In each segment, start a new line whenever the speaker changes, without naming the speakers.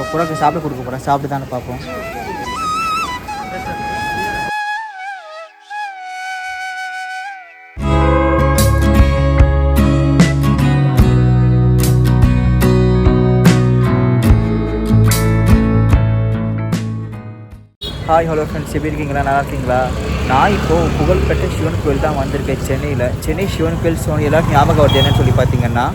இப்போ புறாக்கு சாப்பிட கொடுக்க போகிறேன். சாப்பிட்டு தானே பார்ப்போம். ஹாய் ஹலோ ஃப்ரெண்ட்ஸ் எப்படி இருக்கீங்களா? நல்லா இருக்கீங்களா? நான் இப்போது புகழ்பெற்ற சிவன் கோயில் தான் வந்திருக்கேன் சென்னையில். சென்னை சிவன் கோயில் சோனி எல்லாருக்கும் ஞாபகம் வருது என்னன்னு சொல்லி பார்த்தீங்கன்னா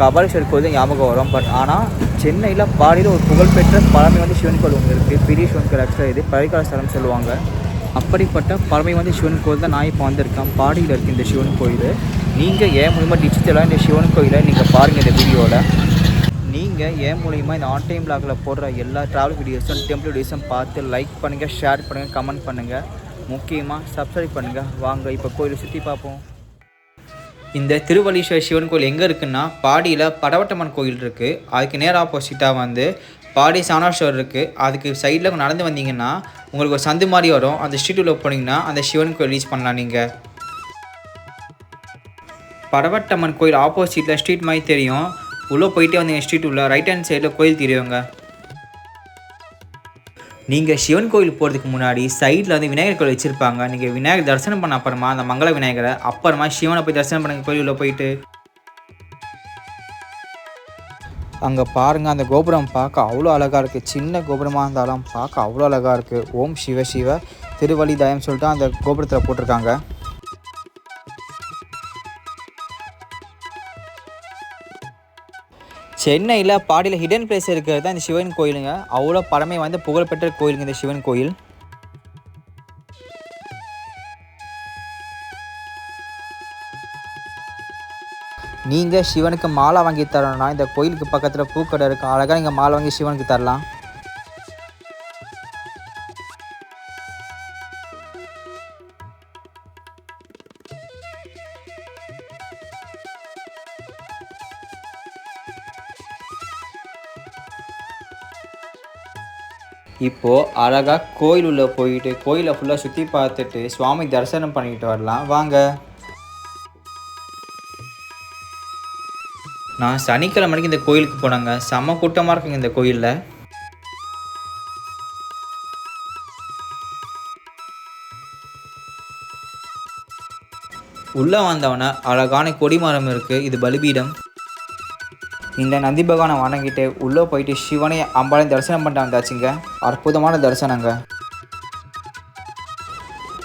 கபாலீஸ்வரர் கோயில் தான் ஞாபகம் வரும். பட் ஆனால் சென்னையில் பாடியில் ஒரு புகழ்பெற்ற பழமை வந்து சிவன் கோயில் ஒன்று இருக்குது பெரிய சிவன் கோயில் ஆக்சுவலாக இது. பழைக்கால ஸ்தலம் சொல்லுவாங்க. அப்படிப்பட்ட பழமை வந்து சிவன் கோயில் தான் நான் இப்போ வந்திருக்கேன். பாடியில் இருக்குது இந்த சிவன் கோயில். நீங்கள் ஏன் மூலிமா டிஜிட்டலாக இந்த சிவன் கோயிலை நீங்கள் பாருங்கள் இந்த வீடியோவில் நீங்கள் ஏன் மூலிமா இந்த ஆன் டைம் பிளாகில் போடுற எல்லா ட்ராவல் வீடியோஸும் டெம்பிள் வீடியோஸும் பார்த்து லைக் பண்ணுங்கள் ஷேர் பண்ணுங்கள் கமெண்ட் பண்ணுங்கள் முக்கியமாக சப்ஸ்கிரைப் பண்ணுங்கள் வாங்க இப்போ கோயிலை சுற்றி பார்ப்போம். இந்த திருவள்ளீஸ்வரர் சிவன் கோயில் எங்கே இருக்குன்னா பாடியில் படவட்டம்மன் கோயில் இருக்குது அதுக்கு நேர் ஆப்போசிட்டாக வந்து பாடி சாணாஸ்வரர் இருக்குது அதுக்கு சைடில் நடந்து வந்தீங்கன்னா உங்களுக்கு ஒரு சந்து மாதிரி வரும். அந்த ஸ்ட்ரீட் உள்ள போனீங்கன்னா அந்த சிவன் கோயில் ரீச் பண்ணலாம் நீங்கள் படவட்டம்மன் கோயில் ஆப்போசிட்டில் ஸ்ட்ரீட் மாதிரி தெரியும். உள்ளே போயிட்டே வந்தீங்க ஸ்ட்ரீட் உள்ள. ரைட் ஹேண்ட் சைடில் கோயில் தெரியுங்க. நீங்கள் சிவன் கோயில் போகிறதுக்கு முன்னாடி சைடில் வந்து விநாயகர் கோயில் வச்சுருப்பாங்க. நீங்கள் விநாயகர் தரிசனம் பண்ண அப்புறமா அந்த மங்கள விநாயகரை அப்புறமா சிவனை போய் தரிசனம் பண்ணுங்க கோயிலில் போயிட்டு. அங்கே பாருங்கள் அந்த கோபுரம் பார்க்க அவ்வளோ அழகாக இருக்குது சின்ன கோபுரமாக இருந்தாலும் பார்க்க அவ்வளோ அழகாக இருக்குது ஓம் சிவ சிவ திருவள்ளிதாயம் சொல்லிட்டு அந்த கோபுரத்தில் போட்டிருக்காங்க. சென்னையில் பாடியில் ஹிடன் பிளேஸ் இருக்கிறது தான் இந்த சிவன் கோயிலுங்க. அவ்வளோ பழமை வாய்ந்த புகழ்பெற்ற கோயிலுங்க இந்த சிவன் கோயில். நீங்கள் சிவனுக்கு மாலை வாங்கி தரணும்னா இந்த கோயிலுக்கு பக்கத்தில் பூக்கடை இருக்கும் அழகாக நீங்கள் மாலை வாங்கி சிவனுக்கு தரலாம். இப்போது அழகாக கோயில் உள்ள போயிட்டு கோயிலை ஃபுல்லாக சுற்றி பார்த்துட்டு சுவாமி தரிசனம் பண்ணிட்டு வரலாம். வாங்க. நான் சனிக்கிழமை இந்த கோயிலுக்கு போனாங்க. செம கூட்டமாக இருக்குங்க இந்த கோயிலில். உள்ளே வந்தவன அழகான கொடிமரம் இருக்குது இது பலிபீடம். இந்த நந்தி பகவானை வணங்கிட்டு உள்ளே போயிட்டு சிவனை அம்பாளையும் தரிசனம் பண்ணிட்டு வந்தாச்சுங்க. அற்புதமான தரிசனங்க.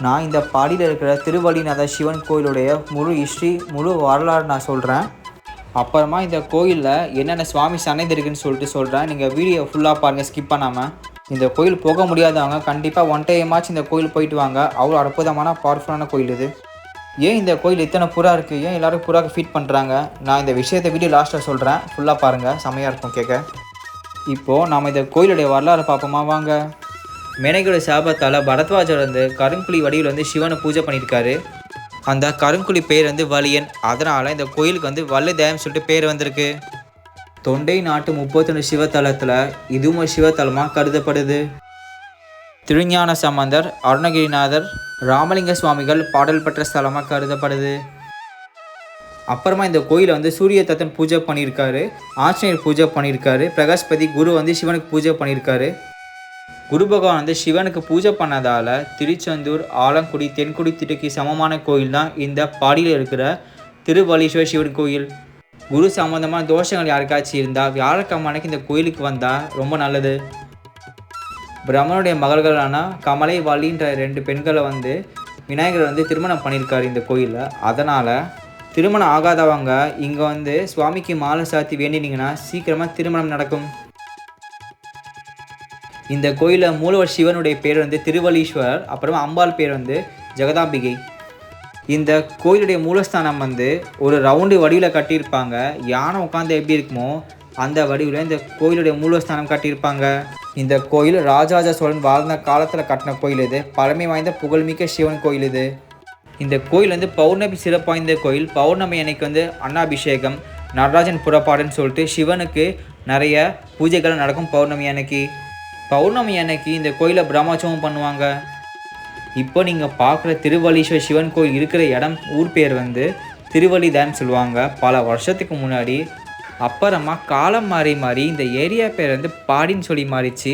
நான் இந்த பாடியில் இருக்கிற திருவள்ளிநாத சிவன் கோயிலுடைய முழு ஹிஸ்ட்ரி முழு வரலாறு நான் சொல்கிறேன் அப்புறமா இந்த கோயிலில் என்னென்ன சுவாமி சன்னதி இருக்குன்னு சொல்லிட்டு சொல்கிறேன் நீங்கள் வீடியோ ஃபுல்லாக பாருங்கள் ஸ்கிப் பண்ணாமல் இந்த கோயில் போக முடியாதவங்க கண்டிப்பாக ஒன் டைமாச்சும் இந்த கோயில் போயிட்டு வாங்க. அவ்வளோ அற்புதமான பவர்ஃபுல்லான கோயில் இது. ஏன் இந்த கோயில் இத்தனை புறா இருக்குது ஏன் எல்லாரும் புறாக்கு ஃபீட் பண்ணுறாங்க நான் இந்த விஷயத்தை வீடியோ லாஸ்ட்டில் சொல்கிறேன் ஃபுல்லாக பாருங்கள் செமையாக இருக்கும் கேட்க. இப்போது நாம் இந்த கோயிலுடைய வரலாறு பார்ப்போமா? வாங்க. மேனைகளோட சாபத்தால் பரத்வாஜர் வந்து கருங்குழி வடிவில் வந்து சிவனை பூஜை பண்ணியிருக்காரு. அந்த கருங்குழி பேர் வந்து வலியன். அதனால் இந்த கோயிலுக்கு வந்து வல்லுதேவம் சொல்லிட்டு பேர் வந்திருக்கு. தொண்டை நாட்டு முப்பத்தொன்று சிவத்தலத்தில் இதுவும் சிவத்தலமாக கருதப்படுது. திருஞான சம்பந்தர் அருணகிரிநாதர் ராமலிங்க சுவாமிகள் பாடல் பெற்ற ஸ்தலமாக கருதப்படுது. அப்புறமா இந்த கோயிலை வந்து சூரிய தத்தன் பூஜை பண்ணியிருக்காரு ஆஞ்சநேயர் பூஜை பண்ணியிருக்காரு பிரகாஷ்பதி குரு வந்து சிவனுக்கு பூஜை பண்ணியிருக்காரு. குரு பகவான் வந்து சிவனுக்கு பூஜை பண்ணதால் திருச்செந்தூர் ஆலங்குடி தென்குடி திட்டுக்கு சமமான கோயில் தான் இந்த பாடியில் இருக்கிற திருவலீஸ்வரர் சிவன் கோயில். குரு சம்பந்தமான தோஷங்கள் யாருக்காச்சும் இருந்தால் வியாழக்கிழமை அன்னைக்கு இந்த கோயிலுக்கு வந்தால் ரொம்ப நல்லது. பிரம்மனுடைய மகள்களான கமலை வாலின்ற ரெண்டு பெண்களை வந்து விநாயகர் வந்து திருமணம் பண்ணியிருக்காரு இந்த கோயிலில். அதனால் திருமணம் ஆகாதவங்க இங்கே வந்து சுவாமிக்கு மாலை சாத்தி வேண்டினீங்கன்னா சீக்கிரமாக திருமணம் நடக்கும். இந்த கோயிலில் மூலவர் சிவனுடைய பேர் வந்து திருவலீஸ்வரர் அப்புறமா அம்பாள் பேர் வந்து ஜெகதாம்பிகை. இந்த கோயிலுடைய மூலஸ்தானம் வந்து ஒரு ரவுண்டு வடிவில் கட்டியிருப்பாங்க. யானை உட்காந்து எப்படி இருக்குமோ அந்த வடிவில் இந்த கோயிலுடைய மூலஸ்தானம் கட்டியிருப்பாங்க. இந்த கோயில் ராஜராஜ சோழன் வாழ்ந்த காலத்தில் கட்டின கோயில் இது. பழமை வாய்ந்த புகழ்மிக்க சிவன் கோயில் இது. இந்த கோயில் வந்து பௌர்ணமி சிறப்பு வாய்ந்த கோயில். பௌர்ணமி அன்னைக்கு வந்து அன்னாபிஷேகம் நடராஜன் புறப்பாடுன்னு சொல்லிட்டு சிவனுக்கு நிறைய பூஜைகள் நடக்கும் பௌர்ணமி அன்னைக்கு. பௌர்ணமி அன்னைக்கு இந்த கோயிலை பிரம்மோற்சவம் பண்ணுவாங்க. இப்போ நீங்கள் பார்க்குற திருவள்ளீஸ்வரர் சிவன் கோயில் இருக்கிற இடம் ஊர் பேர் வந்து திருவள்ளிதான் சொல்லுவாங்க. பல வருஷத்துக்கு முன்னாடி அப்புறமா காலம் மாறி மாறி இந்த ஏரியா பேர் வந்து பாடின்னு சொல்லி மாறிச்சு.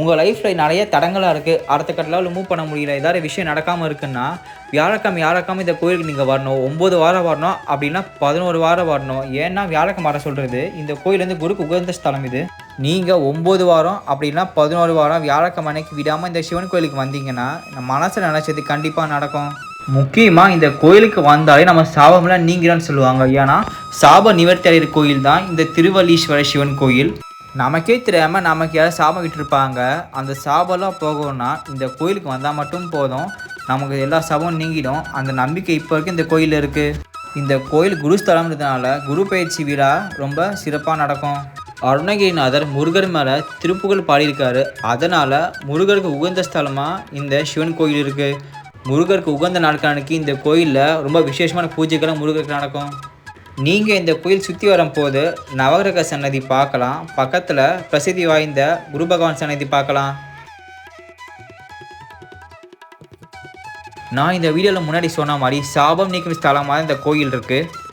உங்கள் லைஃப்பில் நிறைய தடங்களாக இருக்குது அடுத்த கட்டலாவில் மூவ் பண்ண முடியல. ஏதாவது விஷயம் நடக்காமல் இருக்குன்னா வியாழக்கிழமை வியாழக்கிழமை இந்த கோயிலுக்கு நீங்கள் வரணும். ஒம்பது வாரம் வரணும் அப்படின்னா பதினோரு வாரம் வரணும். ஏன்னா வியாழக்கிழமை வர சொல்கிறது இந்த கோயில் வந்து குருக்கு உகந்த ஸ்தலம் இது. நீங்கள் ஒம்பது வாரம் அப்படின்னா பதினோரு வாரம் வியாழக்கிழமை அன்னைக்கு விடாமல் இந்த சிவன் கோயிலுக்கு வந்தீங்கன்னா நம்ம மனசில் நினச்சது கண்டிப்பாக நடக்கும். முக்கியமாக இந்த கோயிலுக்கு வந்தாலே நம்ம சாபம்லாம் நீங்கிறான்னு சொல்லுவாங்க. ஏன்னா சாப நிவர்த்தி அடைகிற கோயில் தான் இந்த திருவல்லீஸ்வர சிவன் கோயில். நமக்கே தெரியாமல் நமக்கு யாராவது சாபம் விட்டுருப்பாங்க. அந்த சாபம்லாம் போகணும்னா இந்த கோயிலுக்கு வந்தால் மட்டும் போதும். நமக்கு எல்லா சாபமும் நீங்கிடும். அந்த நம்பிக்கை இப்போ வரைக்கும் இந்த கோயிலில் இருக்குது இந்த கோயில் குருஸ்தலம்ன்றதுனால குரு பயிற்சி விழா ரொம்ப சிறப்பாக நடக்கும். அருணகிரிநாதர் முருகர் மேலே திருப்புகழ் பாடியிருக்காரு. அதனால் முருகருக்கு உகந்த ஸ்தலமாக இந்த சிவன் கோயில் இருக்குது முருகருக்கு உகந்த நாட்களுக்கு இந்த கோயிலில் ரொம்ப விசேஷமான பூஜைகளும் முருகருக்கு நடக்கும்? நீங்கள் இந்த கோயில் சுற்றி வரும்போது நவகிரக சன்னதி பார்க்கலாம். பக்கத்தில் பிரசித்தி வாய்ந்த குரு பகவான் சன்னதி பார்க்கலாம். நான் இந்த வீடியோவில் முன்னாடி சொன்ன மாதிரி சாபம் நீக்கும் ஸ்தலமாக இந்த கோயில் இருக்குது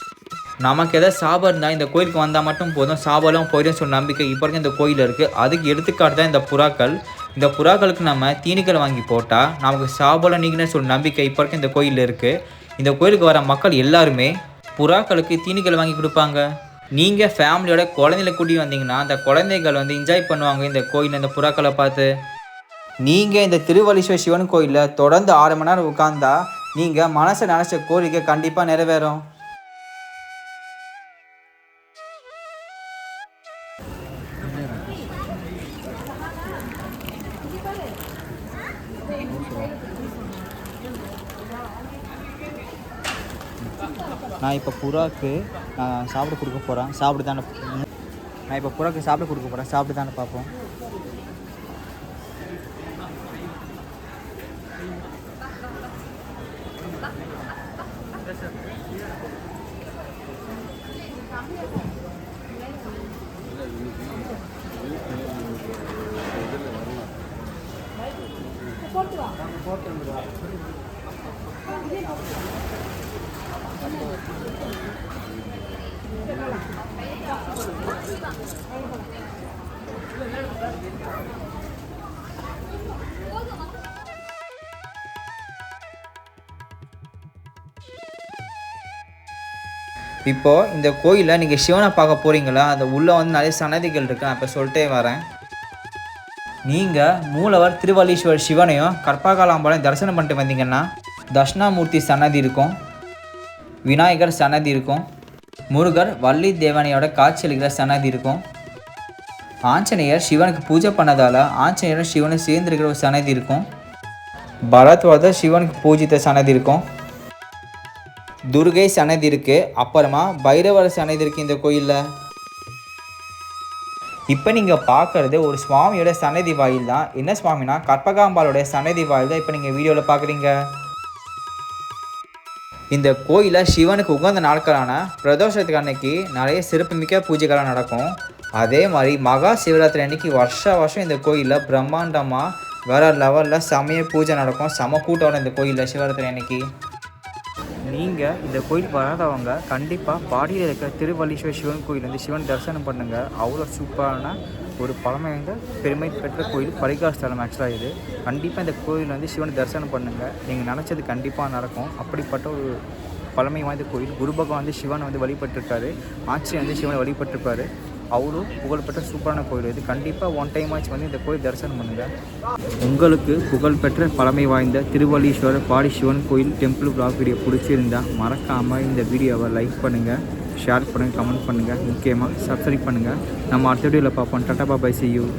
நமக்கு எதாவது சாபம் இருந்தால் இந்த கோயிலுக்கு வந்தால் மட்டும் போதும். சாபம்லாம் போயிடும் சொன்ன நம்பிக்கை இப்போ வரைக்கும் இந்த கோயில் இருக்குது அதுக்கு எடுத்துக்காட்டு தான் இந்த புறாக்கள். இந்த புறாக்களுக்கு நம்ம தீனிகள் வாங்கி போட்டால் நமக்கு சாபல நீங்கின சொல்ல நம்பிக்கை இப்போ வரைக்கும் இந்த கோயிலில் இருக்குது இந்த கோயிலுக்கு வர மக்கள் எல்லாருமே புறாக்களுக்கு தீனிகள் வாங்கி கொடுப்பாங்க. நீங்கள் ஃபேமிலியோட குழந்தைகளை கூட்டி வந்தீங்கன்னா அந்த குழந்தைகள் வந்து என்ஜாய் பண்ணுவாங்க இந்த கோயில் இந்த புறாக்களை பார்த்து. நீங்கள் இந்த திருவள்ளீஸ்வர சிவன் கோயிலில் தொடர்ந்து ஆறு மணி நேரம் உட்காந்தா நீங்கள் மனசை நினச்ச கோரிக்கை கண்டிப்பாக நிறைவேறும். நான் இப்போ புறாக்கு நான் சாப்பிட கொடுக்க போகிறேன் சாப்பிட்டு தானே நான் இப்போ புறாக்கு சாப்பிட கொடுக்க போகிறேன் சாப்பிட்டு தானே பார்ப்போம் இப்போது இந்த கோயிலில் நீங்கள் சிவனை பார்க்க போகிறீங்களா அந்த உள்ளே வந்து நிறைய சன்னதிகள் இருக்கு. நான் இப்போ சொல்லிட்டே வரேன். நீங்கள் மூலவர் திருவள்ளீஸ்வரர் சிவனையும் கற்பகாலாம்பாளையம் தரிசனம் பண்ணிட்டு வந்தீங்கன்னா தட்சிணாமூர்த்தி சன்னதி இருக்கும். விநாயகர் சன்னதி இருக்கும். முருகர் வள்ளி தேவனையோட காட்சியளிக்கிற சன்னதி இருக்கும். ஆஞ்சநேயர் சிவனுக்கு பூஜை பண்ணதால் ஆஞ்சநேயரும் சிவனும் சேர்ந்துருக்கிற ஒரு சன்னதி இருக்கும். பரத்வாத சிவனுக்கு பூஜித்த சன்னதி இருக்கும். துர்கை சன்னதி இருக்குது அப்புறமா பைரவர் சன்னதி இருக்குது இந்த கோயிலில். இப்போ நீங்கள் பார்க்குறது ஒரு சுவாமியோட சன்னதி வாயில் தான் என்ன சுவாமினா கற்பகாம்பாளுடைய சன்னதி வாயில் தான் இப்போ நீங்கள் வீடியோவில் பார்க்குறீங்க இந்த கோயிலில் சிவனுக்கு உகந்த நாட்களான பிரதோஷத்துக்கு அன்னைக்கு நிறைய சிறப்புமிக்க பூஜைகளாக நடக்கும். அதே மாதிரி மகா சிவராத்திரி அன்னைக்கு வருஷ வருஷம் இந்த கோயிலில் பிரம்மாண்டமாக வேறு லெவலில் செமைய பூஜை நடக்கும். செம கூட்டம் இந்த கோயிலில் சிவராத்திரி அன்னைக்கு. நீங்கள் இந்த கோயிலுக்கு வராதவங்க கண்டிப்பாக பாடியில் இருக்க திருவல்லீஸ்வர் சிவன் கோயில் வந்து சிவன் தரிசனம் பண்ணுங்கள் அவ்வளோ சூப்பரான ஒரு பழமை வாய்ந்த பெருமை பெற்ற கோயில் பரிகார ஸ்தலம் ஆக்சுவலாக இது. கண்டிப்பாக இந்த கோயில் வந்து சிவனை தரிசனம் பண்ணுங்கள் நீங்கள் நினச்சது கண்டிப்பாக நடக்கும். அப்படிப்பட்ட ஒரு பழமை வாய்ந்த கோயில். குரு பகவான் வந்து சிவனை வந்து வழிபட்டிருக்காரு. ஆட்சி வந்து சிவனை வழிபட்டிருப்பாரு. அவ்வளோ புகழ்பெற்ற சூப்பரான கோயில். இது கண்டிப்பாக ஒன் டைம் ஆச்சு வந்து இந்த கோயில் தரிசனம் பண்ணுங்கள் உங்களுக்கு புகழ்பெற்ற பழமை வாய்ந்த திருவள்ளீஸ்வரர் பாடி சிவன் கோயில் டெம்பிள் பிளாக் வீடியோ பிடிச்சிருந்தா மறக்காமல் இந்த வீடியோவை லைக் பண்ணுங்கள் ஷேர் பண்ணுங்கள் கமெண்ட் பண்ணுங்கள் முக்கியமாக சப்ஸ்கிரைப் பண்ணுங்கள் நம்ம அடுத்த வீடியோவில் பார்ப்போம். டட்டா பாபாய் செய்யும்